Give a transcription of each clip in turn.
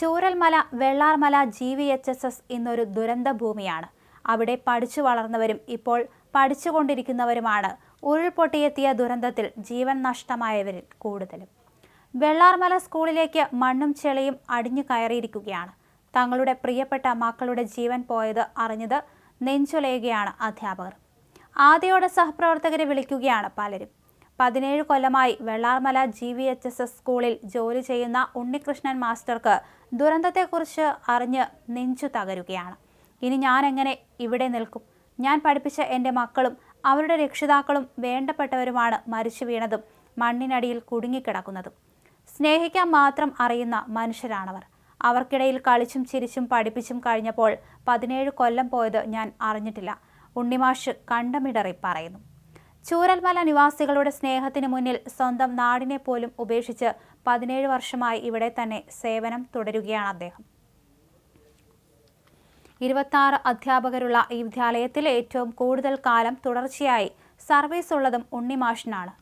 Chooralmala Vellarmala G V H S S ഇന്നൊരു ദുരന്ത ഭൂമിയാണ് അവിടെ പഠിച്ചു വളർന്നവരും ഇപ്പോൾ പഠിച്ചുകൊണ്ടിരിക്കുന്നവരുമാണ് ഉരുൾപൊട്ടിയെത്തിയ ദുരന്തത്തിൽ ജീവൻ നഷ്ടമായവരിൽ കൂടുതലും. വെള്ളാർമല സ്കൂളിലേക്ക് മണ്ണും ചെളിയും അടിഞ്ഞു കയറിയിരിക്കുകയാണ്. തങ്ങളുടെ പ്രിയപ്പെട്ട മക്കളുടെ ജീവൻ പോയത് അറിഞ്ഞത് നെഞ്ചുലയുകയാണ് അധ്യാപകർ. ആദ്യയോടെ സഹപ്രവർത്തകരെ വിളിക്കുകയാണ് പലരും. പതിനേഴ് കൊല്ലമായി Vellarmala G V H S S സ്കൂളിൽ ജോലി ചെയ്യുന്ന ഉണ്ണികൃഷ്ണൻ മാസ്റ്റർക്ക് ദുരന്തത്തെക്കുറിച്ച് അറിഞ്ഞ് നെഞ്ചു തകരുകയാണ്. ഇനി ഞാൻ എങ്ങനെ ഇവിടെ നിൽക്കും? ഞാൻ പഠിപ്പിച്ച എന്റെ മക്കളും അവരുടെ രക്ഷിതാക്കളും വേണ്ടപ്പെട്ടവരുമാണ് മരിച്ചു വീണതും മണ്ണിനടിയിൽ കുടുങ്ങിക്കിടക്കുന്നതും. സ്നേഹിക്കാൻ മാത്രം അറിയുന്ന മനുഷ്യരാണവർ. അവർക്കിടയിൽ കളിച്ചും ചിരിച്ചും പഠിപ്പിച്ചും കഴിഞ്ഞപ്പോൾ പതിനേഴ് കൊല്ലം പോയത് ഞാൻ അറിഞ്ഞിട്ടില്ല. ഉണ്ണിമാഷ് കണ്ടമിടറി പറയുന്നു. ചൂരൽമല നിവാസികളുടെ സ്നേഹത്തിന് മുന്നിൽ സ്വന്തം നാടിനെ പോലും ഉപേക്ഷിച്ച് പതിനേഴ് വർഷമായി ഇവിടെ തന്നെ സേവനം തുടരുകയാണ് അദ്ദേഹം. ഇരുപത്താറ് അധ്യാപകരുള്ള ഈ വിദ്യാലയത്തിൽ ഏറ്റവും കൂടുതൽ കാലം തുടർച്ചയായി സർവീസ് ഉള്ളതും ഉണ്ണിമാഷിനാണ്.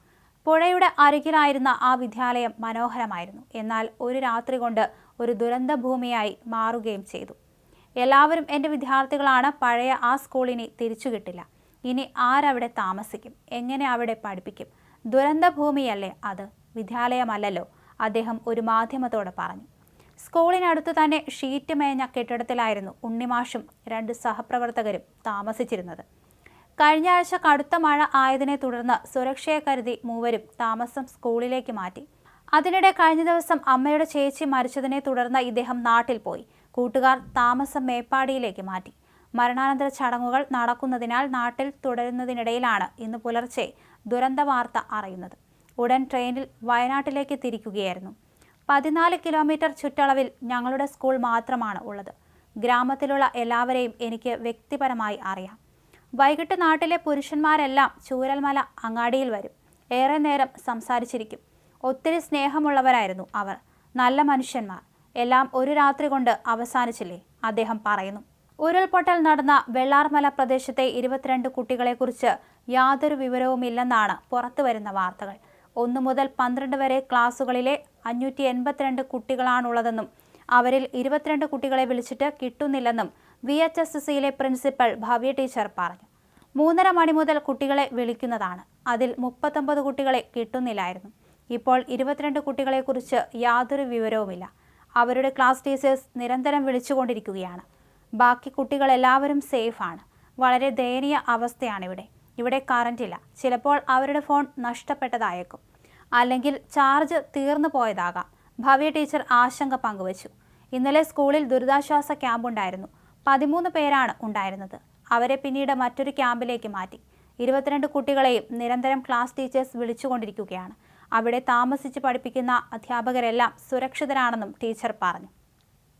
പുഴയുടെ അരികിലായിരുന്ന ആ വിദ്യാലയം മനോഹരമായിരുന്നു. എന്നാൽ ഒരു രാത്രി കൊണ്ട് ഒരു ദുരന്ത ഭൂമിയായി മാറുകയും ചെയ്തു. എല്ലാവരും എന്റെ വിദ്യാർത്ഥികളാണ് പഴയ ആ സ്കൂളിനെ തിരിച്ചു കിട്ടില്ല ഇനി ആരവിടെ താമസിക്കും? എങ്ങനെ അവിടെ പഠിപ്പിക്കും? ദുരന്തഭൂമിയല്ലേ അത്? വിദ്യാലയമല്ലല്ലോ? അദ്ദേഹം ഒരു മാധ്യമത്തോട് പറഞ്ഞു. സ്കൂളിനടുത്ത് തന്നെ ഷീറ്റ് മേഞ്ഞ കെട്ടിടത്തിലായിരുന്നു ഉണ്ണിമാഷും രണ്ട് സഹപ്രവർത്തകരും താമസിച്ചിരുന്നത്. കഴിഞ്ഞ ആഴ്ച കടുത്ത മഴ ആയതിനെ തുടർന്ന് സുരക്ഷയെ കരുതി മൂവരും താമസം സ്കൂളിലേക്ക് മാറ്റി. അതിനിടെ കഴിഞ്ഞ ദിവസം അമ്മയുടെ ചേച്ചി മരിച്ചതിനെ തുടർന്ന് ഇദ്ദേഹം നാട്ടിൽ പോയി. കൂട്ടുകാർ താമസം മേപ്പാടിയിലേക്ക് മാറ്റി. മരണാനന്തര ചടങ്ങുകൾ നടക്കുന്നതിനാൽ നാട്ടിൽ തുടരുന്നതിനിടയിലാണ് ഇന്ന് പുലർച്ചെ ദുരന്ത വാർത്ത അറിയുന്നത്. ഉടൻ ട്രെയിനിൽ വയനാട്ടിലേക്ക് തിരിക്കുകയായിരുന്നു. പതിനാല് കിലോമീറ്റർ ചുറ്റളവിൽ ഞങ്ങളുടെ സ്കൂൾ മാത്രമാണ് ഉള്ളത്. ഗ്രാമത്തിലുള്ള എല്ലാവരെയും എനിക്ക് വ്യക്തിപരമായി അറിയാം. വൈകിട്ട് നാട്ടിലെ പുരുഷന്മാരെല്ലാം ചൂരൽമല അങ്ങാടിയിൽ വരും. ഏറെ നേരം സംസാരിച്ചിരിക്കും. ഒത്തിരി സ്നേഹമുള്ളവരായിരുന്നു അവർ. നല്ല മനുഷ്യന്മാർ. എല്ലാം ഒരു രാത്രി കൊണ്ട് അവസാനിച്ചില്ലേ? അദ്ദേഹം പറയുന്നു. ഉരുൾപൊട്ടൽ നടന്ന വെള്ളാർമല പ്രദേശത്തെ ഇരുപത്തിരണ്ട് കുട്ടികളെക്കുറിച്ച് യാതൊരു വിവരവുമില്ലെന്നാണ് പുറത്തുവരുന്ന വാർത്തകൾ. ഒന്നു മുതൽ പന്ത്രണ്ട് വരെ ക്ലാസുകളിലെ അഞ്ഞൂറ്റി എൺപത്തിരണ്ട് കുട്ടികളാണുള്ളതെന്നും അവരിൽ ഇരുപത്തിരണ്ട് കുട്ടികളെ വിളിച്ചിട്ട് കിട്ടുന്നില്ലെന്നും വി എച്ച് എസ് സിയിലെ പ്രിൻസിപ്പൽ ഭവ്യ ടീച്ചർ പറഞ്ഞു. മൂന്നര മണി മുതൽ കുട്ടികളെ വിളിക്കുന്നതാണ്. അതിൽ മുപ്പത്തൊമ്പത് കുട്ടികളെ കിട്ടുന്നില്ലായിരുന്നു. ഇപ്പോൾ ഇരുപത്തിരണ്ട് കുട്ടികളെക്കുറിച്ച് യാതൊരു വിവരവുമില്ല. അവരുടെ ക്ലാസ് ടീച്ചേഴ്സ് നിരന്തരം വിളിച്ചുകൊണ്ടിരിക്കുകയാണ്. ബാക്കി കുട്ടികളെല്ലാവരും സേഫാണ് വളരെ ദയനീയ അവസ്ഥയാണിവിടെ. ഇവിടെ കറണ്ട് ഇല്ല. ചിലപ്പോൾ അവരുടെ ഫോൺ നഷ്ടപ്പെട്ടതായേക്കും. അല്ലെങ്കിൽ ചാർജ് തീർന്നു പോയതാകാം. ഭവ്യ ടീച്ചർ ആശങ്ക പങ്കുവച്ചു. ഇന്നലെ സ്കൂളിൽ ദുരിതാശ്വാസ ക്യാമ്പ് ഉണ്ടായിരുന്നു. പതിമൂന്ന് പേരാണ് ഉണ്ടായിരുന്നത്. അവരെ പിന്നീട് മറ്റൊരു ക്യാമ്പിലേക്ക് മാറ്റി. ഇരുപത്തിരണ്ട് കുട്ടികളെയും നിരന്തരം ക്ലാസ് ടീച്ചേഴ്സ് വിളിച്ചുകൊണ്ടിരിക്കുകയാണ്. അവിടെ താമസിച്ച് പഠിപ്പിക്കുന്ന അധ്യാപകരെല്ലാം സുരക്ഷിതരാണെന്നും ടീച്ചർ പറഞ്ഞു.